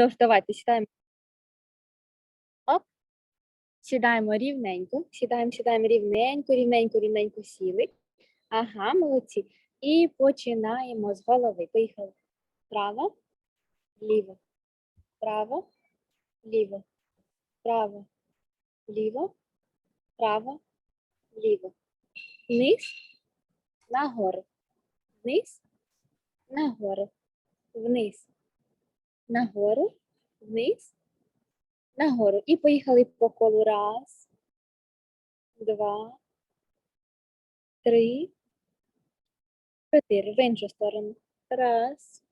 Тож, давайте сідаємо. Оп. Сідаємо рівненько. Сідаємо, сідаємо рівненько, рівненько, рівненько сіли. Ага, молодці. І починаємо з голови. Поїхали. Право, ліво, право, ліво, право, ліво, право, ліво. Вниз, нагору. Вниз, нагору. Вниз, нагору, вниз, нагору. І поїхали по колу. Раз, два, три, чотири. В іншу сторону. Раз,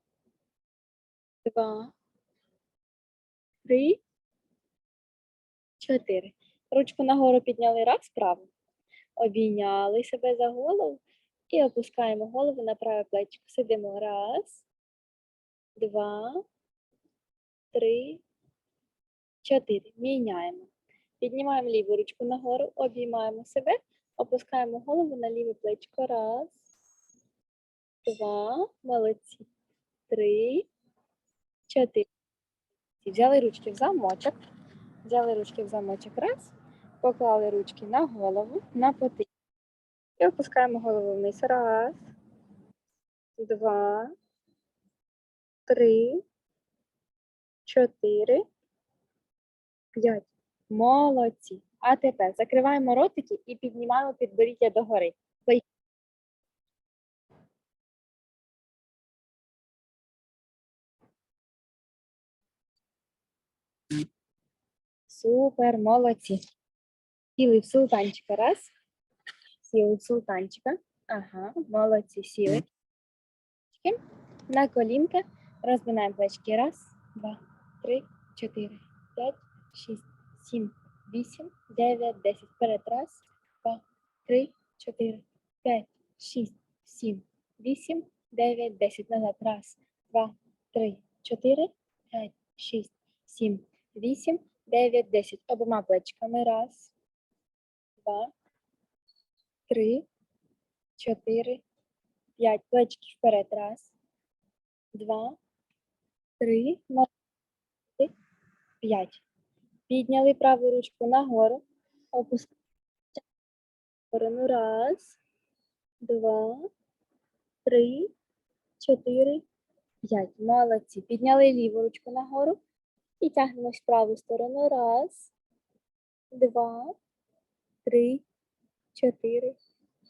два, три, чотири. Ручку нагору підняли раз, право. Обійняли себе за голову і опускаємо голову на праве плечко. Сидимо. Раз, два, три, чотири. Міняємо. Піднімаємо ліву ручку нагору, обіймаємо себе, опускаємо голову на ліве плечко. Раз, два, молодці. Три, чотири. Взяли ручки в замочок. Взяли ручки в замочок. Раз. Поклали ручки на голову, на потилицю. І опускаємо голову вниз. Раз, два, три, чотири, п'ять. Молодці. А тепер закриваємо ротики і піднімаємо підборіддя догори. Супер, молодці. Сіли в султанчика. Раз. Сіли в султанчика. Ага, молодці, сіли. На колінка. Розминаємо плечки. Раз, два, три, чотири, п'ять, шість, сім, вісім, дев'ять, десять. Вперед. Раз, два, три, чотири, п'ять, шість, сім, вісім, дев'ять, десять. Назад. Раз, два, три, чотири, п'ять, шість, сім, вісім, дев'ять, десять. Обома плечками. Раз, два, три, чотири, п'ять. Плечки вперед. Раз, два, три, П'ять. Підняли праву ручку нагору, опускаємо сторону. Раз, два, три, чотири, п'ять. Молодці. Підняли ліву ручку нагору і тягнемось в праву сторону. Раз, два, три, чотири,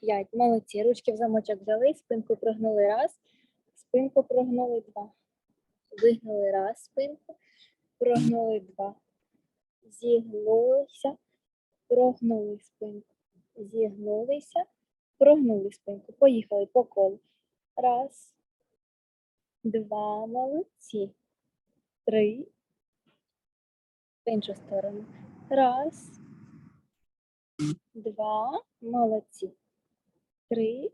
п'ять. Молодці. Ручки в замочок взяли, спинку прогнули раз, спинку прогнули два. Вигнули раз, спинку прогнули два. Зігнулися, прогнули спинку. Зігнулися, прогнули спинку. Поїхали по колу. Раз, два, молодці. Три. В іншу сторону. Раз, два, молодці. Три,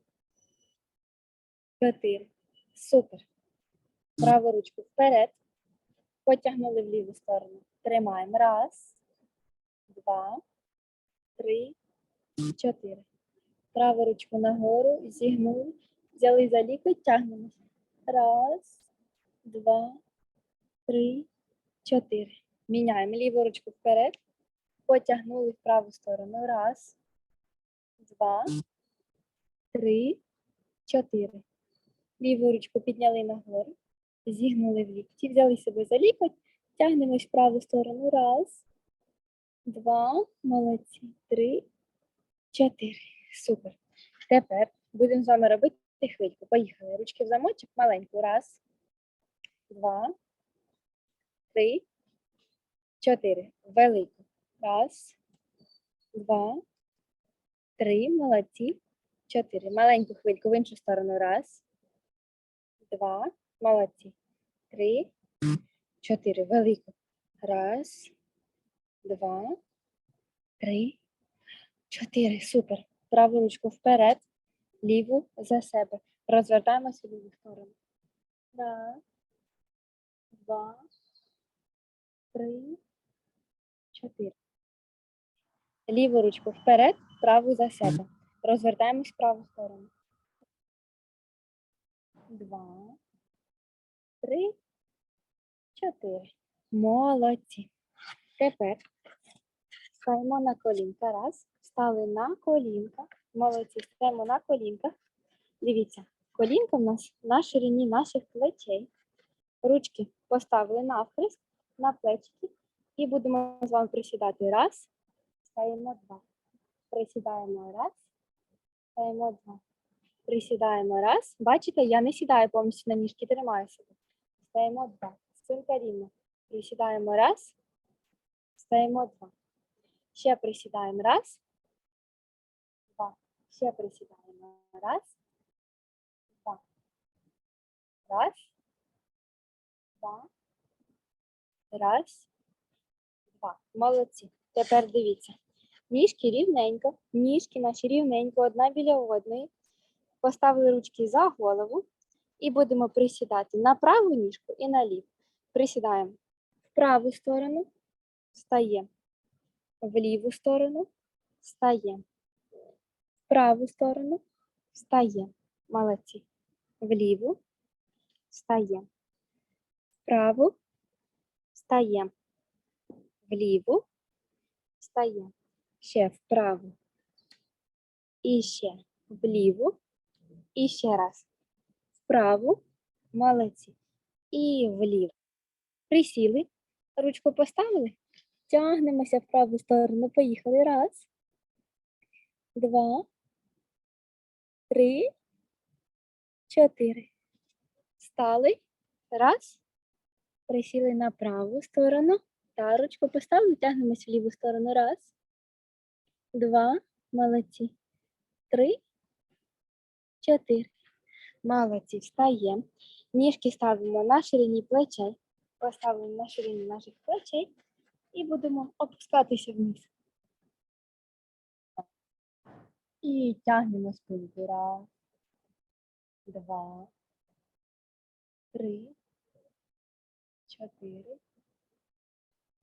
чотири. Супер. Праву ручку вперед. Потягнули в ліву сторону. Тримаємо. Раз, два, три, чотири. Праву ручку нагору, зігнули. Взяли за лікоть, тягнемо. Раз, два, три, чотири. Міняємо ліву ручку вперед. Потягнули в праву сторону. Раз, два, три, чотири. Ліву ручку підняли нагору, зігнули в лікті, взяли себе за лікоть, тягнемось в праву сторону. Раз, два, молодці, три, чотири. Супер. Тепер будемо з вами робити хвильку. Поїхали. Ручки в замочок, маленьку. Раз, два, три, чотири. Велику. Раз, два, три. Молодці. Чотири. Маленьку хвильку в іншу сторону. Раз, два. Молодці. Три, чотири. Велику. Раз, два, три, чотири. Супер. Праву ручку вперед, ліву за себе. Розвертаємося в ліву сторону. Раз, два, три, чотири. Ліву ручку вперед, праву за себе. Розвертаємось в праву сторону. Два, три, чотири. Молодці. Тепер стаємо на колінка. Раз. Стали на колінка. Молодці. Стаємо на колінка. Дивіться, колінка в нас на ширині наших плечей. Ручки поставили навхрест на плечики. І будемо з вами присідати. Раз. Стаємо два. Присідаємо раз. Стаємо два. Присідаємо раз. Бачите, я не сідаю повністю на ніжки, тримаю себе. Стаємо два. Спинка рівна. Присідаємо раз. Стаємо два. Ще присідаємо раз. Два. Ще присідаємо раз. Два. Раз. Два. Раз. Два. Молодці. Тепер дивіться. Ніжки рівненько. Ніжки наші рівненько, одна біля одної. Поставили ручки за голову і будемо присідати на праву ніжку і на ліву. Присідаємо в праву сторону, встаємо. В ліву сторону, встаємо. В праву сторону, встаємо. Молодці. В ліву, встаємо. Вправу, встаємо. Вліву, встаємо. Ще вправо. І ще вліву. І ще раз. Вправу. Молодці. І вліво. Присіли. Ручку поставили. Тягнемося в праву сторону. Поїхали. Раз. Два. Три. Чотири. Стали. Раз. Присіли на праву сторону. Та ручку поставили. Тягнемося в ліву сторону. Раз. Два. Молодці. Три. Чотири. Молодці. Встаємо. Ніжки ставимо на ширині плечей. Поставимо на ширині наших плечей і будемо опускатися вниз. І тягнемо спинку. Раз, два, три, чотири,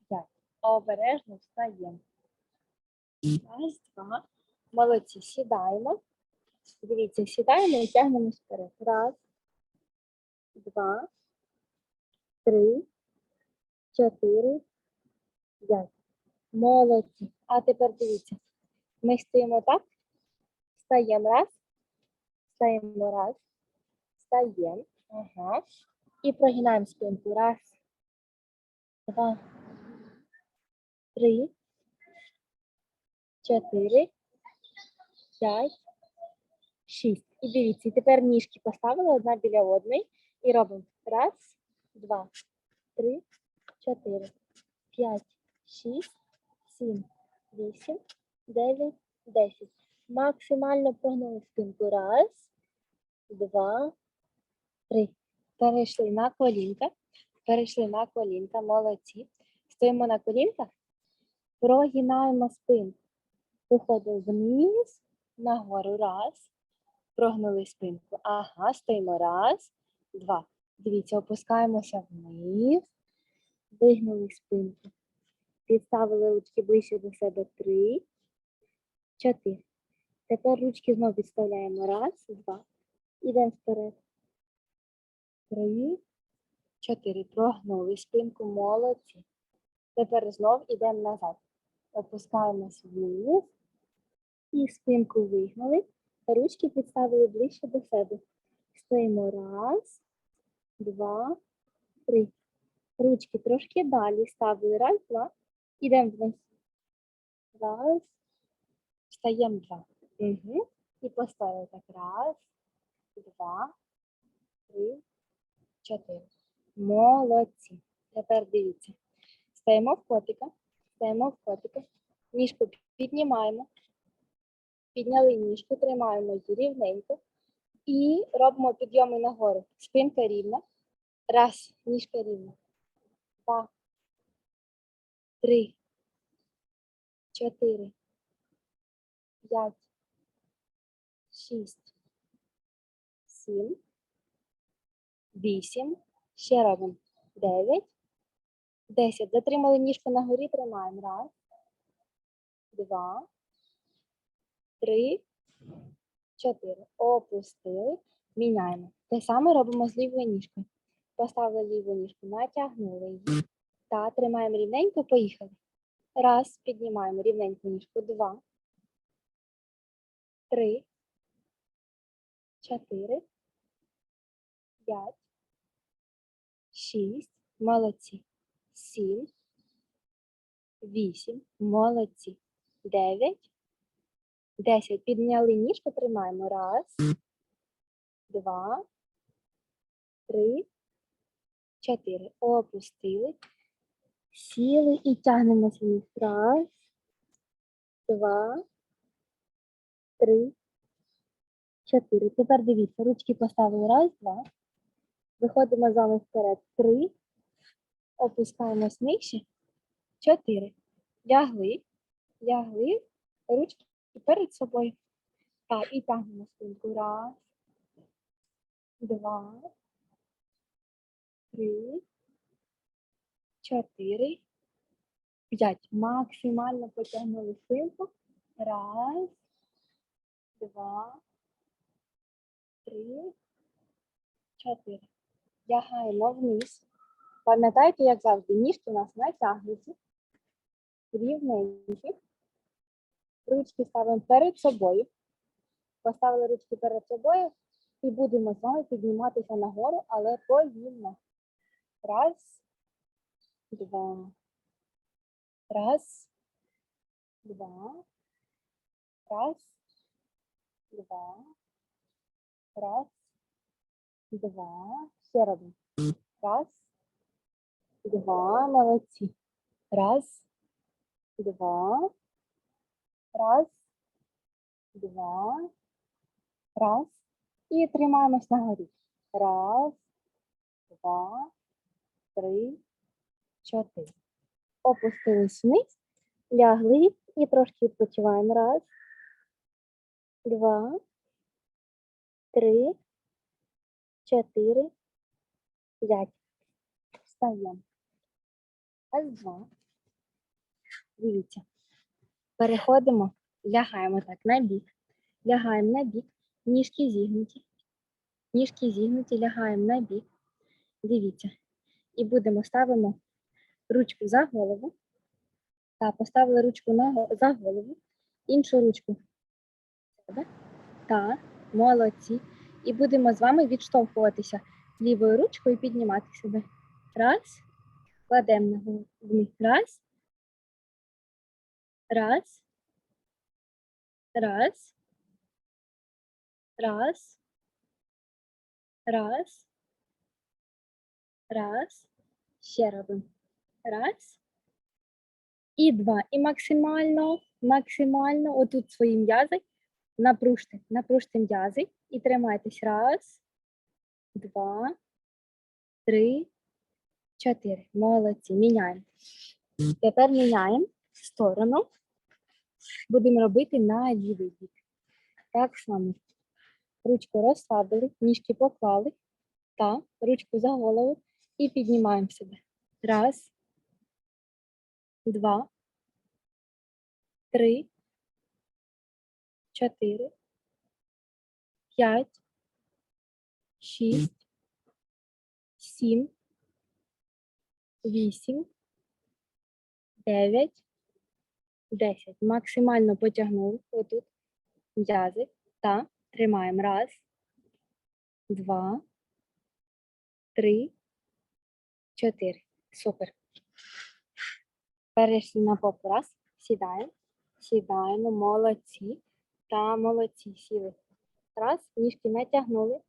п'ять. Обережно встаємо. Раз, два. Молодці. Сідаємо. Дивіться, сідаємо і тягнемось вперед. Раз, два, три, чотири, п'ять. Молодці. А тепер дивіться. Ми стоїмо так. Встаємо раз. Встаємо раз. Встаємо. Ага. І прогинаємо спинку. Раз, два, три, чотири, п'ять, шість. І дивіться, тепер ніжки поставили одна біля одної. І робимо раз, два, три, чотири, п'ять, шість, сім, вісім, дев'ять, десять. Максимально прогнули спинку. Раз, два, три. Перейшли на колінка. Перейшли на колінка. Молодці. Стоїмо на колінках. Прогинаємо спинку. Виходимо вниз, нагору. Раз. Прогнули спинку. Ага, стоїмо. Раз, два. Дивіться, опускаємося вниз. Вигнули спинку. Підставили ручки ближче до себе. Три, чотири. Тепер ручки знову підставляємо. Раз, два. Ідемо вперед. Три, чотири. Прогнули спинку. Молодці. Тепер знов ідемо назад. Опускаємось вниз. І спинку вигнули. Ручки підставили ближче до себе. Стоїмо. Раз, два, три. Ручки трошки далі ставили. Раз, два. Ідемо вниз. Раз. Встаємо два. Угу. І поставили так. Раз, два, три, чотири. Молодці. Тепер дивіться. Стаємо в котика. Стаємо в котика. Ніжку піднімаємо. Підняли ніжку, тримаємо її рівненько. І робимо підйоми нагору. Спинка рівна. Раз, ніжка рівна. Два. Три. Чотири. П'ять. Шість. Сім. Вісім. Ще робимо. Дев'ять. Десять. Затримали ніжку на горі, тримаємо. Раз. Два. Три. Чотири. Опустили. Міняємо. Те саме робимо з лівою ніжкою. Поставили ліву ніжку, натягнули її. Та, тримаємо рівненько, поїхали. Раз, піднімаємо рівненько ніжку. Два, три, чотири, п'ять, шість, молодці. Сім, вісім, молодці. Дев'ять, десять. Підняли ніжку, тримаємо. Раз, два, три, чотири. Опустили. Сіли і тягнемося вниз. Раз, два, три, чотири. Тепер дивіться, ручки поставили. Раз, два. Виходимо з вами вперед. Три. Опускаємось нижче. Чотири. Лягли. Лягли. Ручки перед собою. Так, і тягнемо спинку. Раз, два, три, чотири, п'ять. Максимально потягнули спинку. Раз, два, три, чотири. Лягаємо вниз. Пам'ятайте, як завжди, ніжки у нас натягнуті, рівненькі. Ручки ставимо перед собою. Поставили ручки перед собою і будемо з вами підніматися нагору, але повільно. Раз, два. Раз, два. Раз, два. Раз, два. Ще робимо. Раз, два. Молодці. Раз, два. Раз, два. Раз. І тримаємось на горі. Раз, два, три, чотири. Опустились вниз, лягли і трошки відпочиваємо. Раз, два, три, чотири, п'ять. Встаємо. Раз, два. Дивіться. Переходимо, лягаємо так на бік. Лягаємо на бік. Ніжки зігнуті. Ніжки зігнуті, лягаємо на бік. Дивіться. І будемо ставимо ручку за голову. Та, поставили ручку на, за голову. Іншу ручку. Та, молодці. І будемо з вами відштовхуватися лівою ручкою і піднімати себе. Раз. Кладемо на голову. Раз. Раз. Раз. Раз. Раз. Раз. Ще робимо. Раз. І два. І максимально, максимально отут свої м'язи напружте. Напружте м'язи і тримайтесь. Раз, два, три, чотири. Молодці. Міняємо. Тепер міняємо сторону. Будемо робити на лівий бік. Так само. Ручку розслабили, ніжки поклали. Та, ручку за голову і піднімаємо себе. Раз, два, три, чотири, п'ять, шість, сім, вісім, дев'ять, десять. Максимально потягнули отут м'язи та тримаємо. Раз, два, три, чотири. Супер. Перейшли на попу. Раз. Сідаємо. Сідаємо. Молодці. Та молодці. Сіли. Раз. Ніжки натягнули.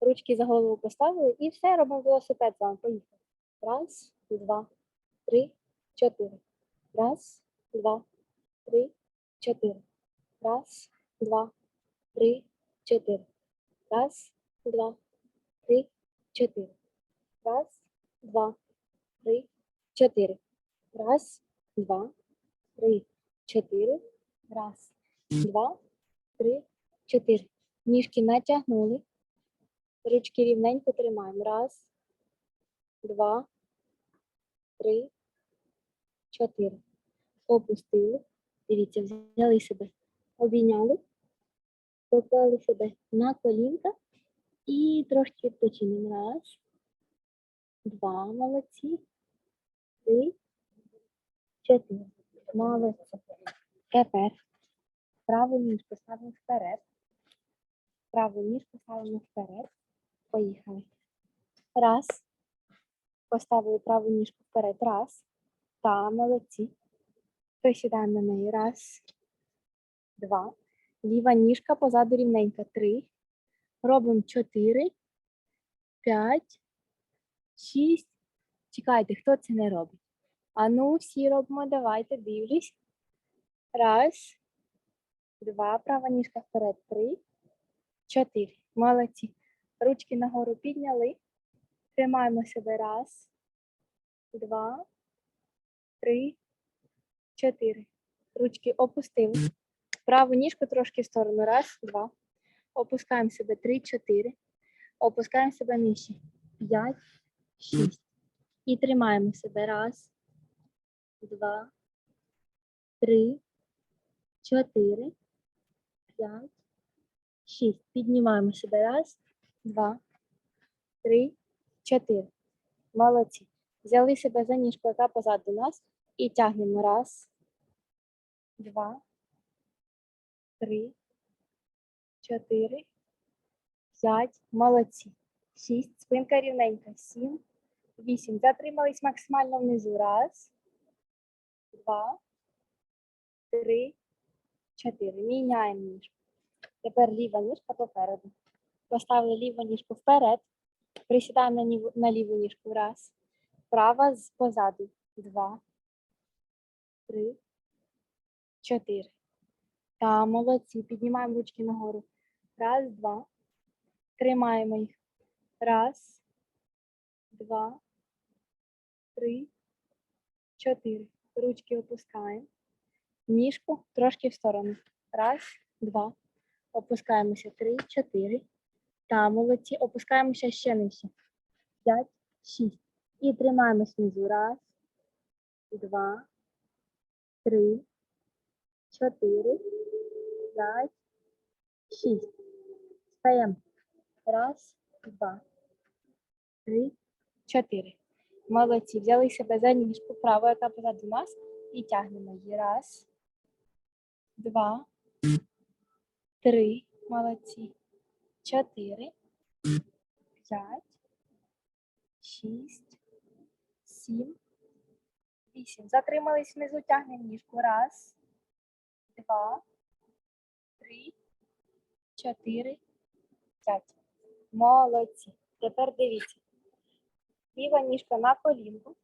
Ручки за голову поставили і все робимо велосипед з вами. Поїхали. Раз, два, три, чотири. Раз, два, три, чотири. Раз, два, три, чотири. Раз, два, три, чотири. Раз, два, три, чотири. Раз, два, три, чотири. Раз, два, три, чотири. Ніжки натягнули. Ручки рівненько тримаємо. Раз, два, три, чотири. Опустили. Дивіться, взяли себе, обійняли, поклали себе на колінка і трошки відпочинемо. Раз, два, молодці, три, чотири. Молодці. Тепер праву ніжку ставимо вперед. Праву ніжку ставимо вперед. Поїхали. Раз. Поставили праву ніжку вперед. Раз. Та, молодці. Присідаємо на неї. Раз. Два. Ліва ніжка позаду рівненька. Три. Робимо чотири. П'ять. Шість. Чекайте, хто це не робить? А ну, всі робимо, давайте, дивлюсь. Раз, два, права ніжка вперед, три, чотири. Молодці. Ручки нагору підняли. Тримаємо себе. Раз, два, три, чотири. Ручки опустили. Праву ніжку трошки в сторону. Раз, два. Опускаємо себе. Три, чотири. Опускаємо себе нижче. П'ять, шість. І тримаємо себе. Раз, два, три, чотири, п'ять, шість. Піднімаємо себе. Раз, два, три, чотири. Молодці. Взяли себе за ніжку, яка позаду нас, і тягнемо. Раз, два, три, чотири, п'ять. Молодці. Шість. Спинка рівненька. Сім, вісім. Затримались максимально внизу. Раз, два, три, чотири. Міняємо ніжку. Тепер ліва ніжка попереду. Поставили ліву ніжку вперед. Присідаємо на, ніву- на ліву ніжку. Раз. Права позаду. Два, три, чотири. Та, молодці. Піднімаємо ручки нагору. Раз, два. Тримаємо їх. Раз, два, три, чотири. Ручки опускаємо. Ніжку трошки в сторону. Раз, два. Опускаємося. Три, чотири. Та, молодці. Опускаємося ще нижче. П'ять, шість. І тримаємось внизу. Раз, два, три, чотири, п'ять, шість. Встаємо. Раз, два, три, чотири. Молодці. Взяли себе за ніжку праву, яка позаду нас, і тягнемо її. Раз, два, три. Молодці. Чотири, п'ять, шість, сім, вісім. Затримались внизу, тягнемо ніжку. Раз, два, три, чотири, п'ять. Молодці. Тепер дивіться. Ліва ніжка на колінку.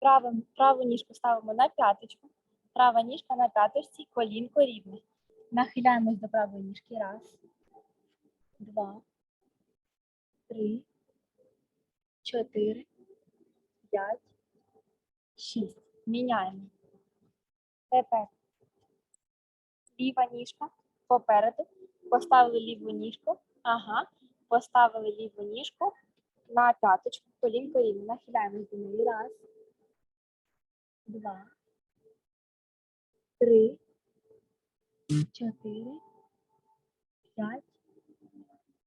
Праву, праву ніжку ставимо на п'яточку. Права ніжка на п'яточці, колінко рівне. Нахиляємось до правої ніжки. Раз, два, три, чотири, п'ять, шість. Міняємо. Тепер ліва ніжка попереду. Поставили ліву ніжку. Ага. Поставили ліву ніжку на п'яточку, колінко рівне. Нахиляємось до неї. Раз, два, три, чотири, п'ять,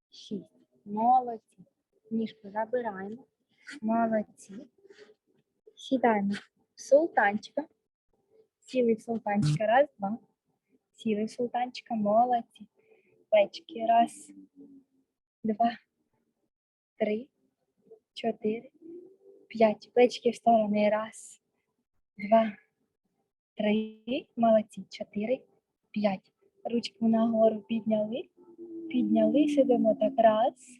шість. Молодці. Ніжку забираємо. Молодці. Сідаємо в султанчика. Сіли в султанчика. Раз, два. Сіли в султанчика. Молодці. Плечики. Раз, два, три, чотири, п'ять. Плечики в сторони. Раз, два, три. Молодці. Чотири, п'ять. Ручку нагору підняли. Підняли, сидимо так. Раз,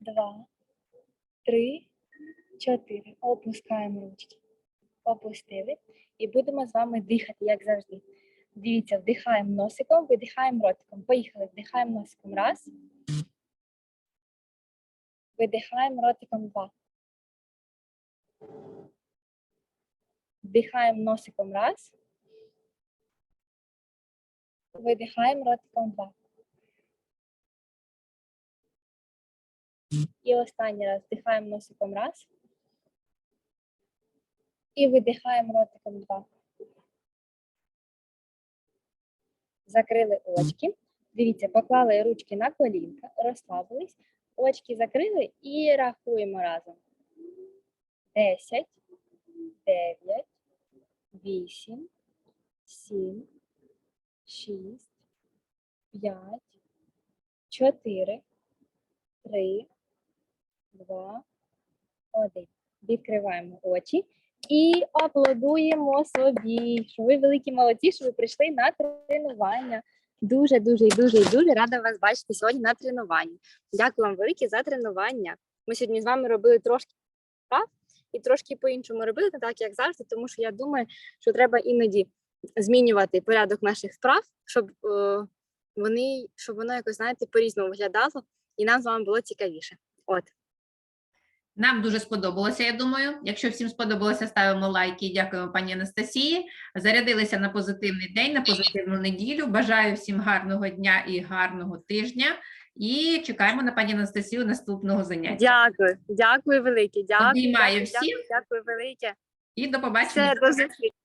два, три, чотири. Опускаємо ручки. Опустили. І будемо з вами дихати, як завжди. Дивіться, вдихаємо носиком, видихаємо ротиком. Поїхали. Вдихаємо носиком. Раз. Видихаємо ротиком. Два. Вдихаємо носиком. Раз. Видихаємо ротиком. Два. І останній раз вдихаємо носиком раз. І видихаємо ротиком два. Закрили очки. Дивіться, поклали ручки на колінка, розслабились, очки закрили і рахуємо разом. 10, 9, вісім, сім, шість, п'ять, чотири, три, два, один. Відкриваємо очі і аплодуємо собі, що ви великі молодці, що ви прийшли на тренування. Дуже, дуже і дуже і дуже рада вас бачити сьогодні на тренуванні. Дякую вам велике за тренування. Ми сьогодні з вами робили трошки вправ і трошки по-іншому робили, не так як завжди, тому що я думаю, що треба іноді змінювати порядок наших справ, щоб е, вони, щоб воно якось, знаєте, по-різному виглядало, і нам з вами було цікавіше. От. Нам дуже сподобалося, я думаю. Якщо всім сподобалося, ставимо лайки і дякуємо пані Анастасії. Зарядилися на позитивний день, на позитивну неділю. Бажаю всім гарного дня і гарного тижня. І чекаємо на пані Анастасію наступного заняття. Дякую, дякую велике. Дякую, Обіймаю дякую, дякую, дякую велике. І до побачення. Все, до зустрічі.